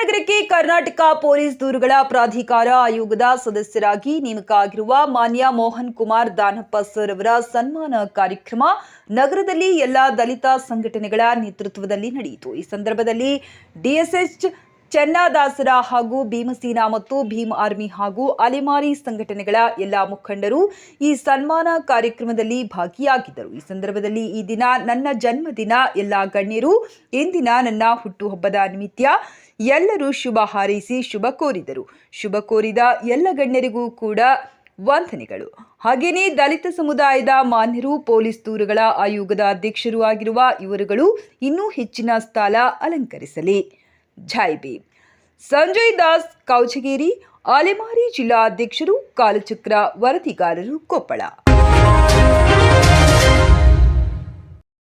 Karnataka police ದೂರುಗಳ ಪ್ರಾಧಿಕಾರ ಆಯೋಗದ ಸದಸ್ಯರಾಗಿ ನೇಮಕ ಆಗಿರುವ ಮಾನ್ಯ ಮೋಹನ್ ಕುಮಾರ್ ದಾನಪ್ಪ ಸರ್ ಅವರ ಸನ್ಮಾನ ಕಾರ್ಯಕ್ರಮ ನಗರದಲ್ಲಿ ಎಲ್ಲ ದಲಿತ ಸಂಘಟನೆಗಳ ನೇತೃತ್ವದಲ್ಲಿ ನಡೆಯಿತು. ಈ ಸಂದರ್ಭದಲ್ಲಿ ಡಿಎಸ್ಎಚ್ ಚೆನ್ನದಾಸರ ಹಾಗೂ ಭೀಮಸೇನಾ ಮತ್ತು ಭೀಮ್ ಆರ್ಮಿ ಹಾಗೂ ಅಲೆಮಾರಿ ಸಂಘಟನೆಗಳ ಎಲ್ಲ ಮುಖಂಡರು ಈ ಸನ್ಮಾನ ಕಾರ್ಯಕ್ರಮದಲ್ಲಿ ಭಾಗಿಯಾಗಿದ್ದರು. ಈ ಸಂದರ್ಭದಲ್ಲಿ ಈ ದಿನ ನನ್ನ ಜನ್ಮದಿನ. ಎಲ್ಲ ಗಣ್ಯರು ಇಂದಿನ ನನ್ನ ಹುಟ್ಟುಹಬ್ಬದ ನಿಮಿತ್ತ ಎಲ್ಲರೂ ಶುಭ ಹಾರೈಸಿ ಶುಭ ಕೋರಿದರು. ಶುಭ ಕೋರಿದ ಎಲ್ಲ ಗಣ್ಯರಿಗೂ ಕೂಡ ವಂದನೆಗಳು. ಹಾಗೆಯೇ ದಲಿತ ಸಮುದಾಯದ ಮಾನ್ಯರು, ಪೊಲೀಸ್ ದೂರುಗಳ ಆಯೋಗದ ಅಧ್ಯಕ್ಷರು ಆಗಿರುವ ಇವರುಗಳು ಇನ್ನೂ ಹೆಚ್ಚಿನ ಸ್ಥಾನ ಅಲಂಕರಿಸಲಿ. ಜೈ ಭೀಮ್. ಸಂಜಯ್ ದಾಸ್ ಕೌಚಗೇರಿ ಅಲೆಮಾರಿ ಜಿಲ್ಲಾ ಅಧ್ಯಕ್ಷರು, ಕಾಲಚಕ್ರ ವರದಿಗಾರರು ಕೊಪ್ಪಳ.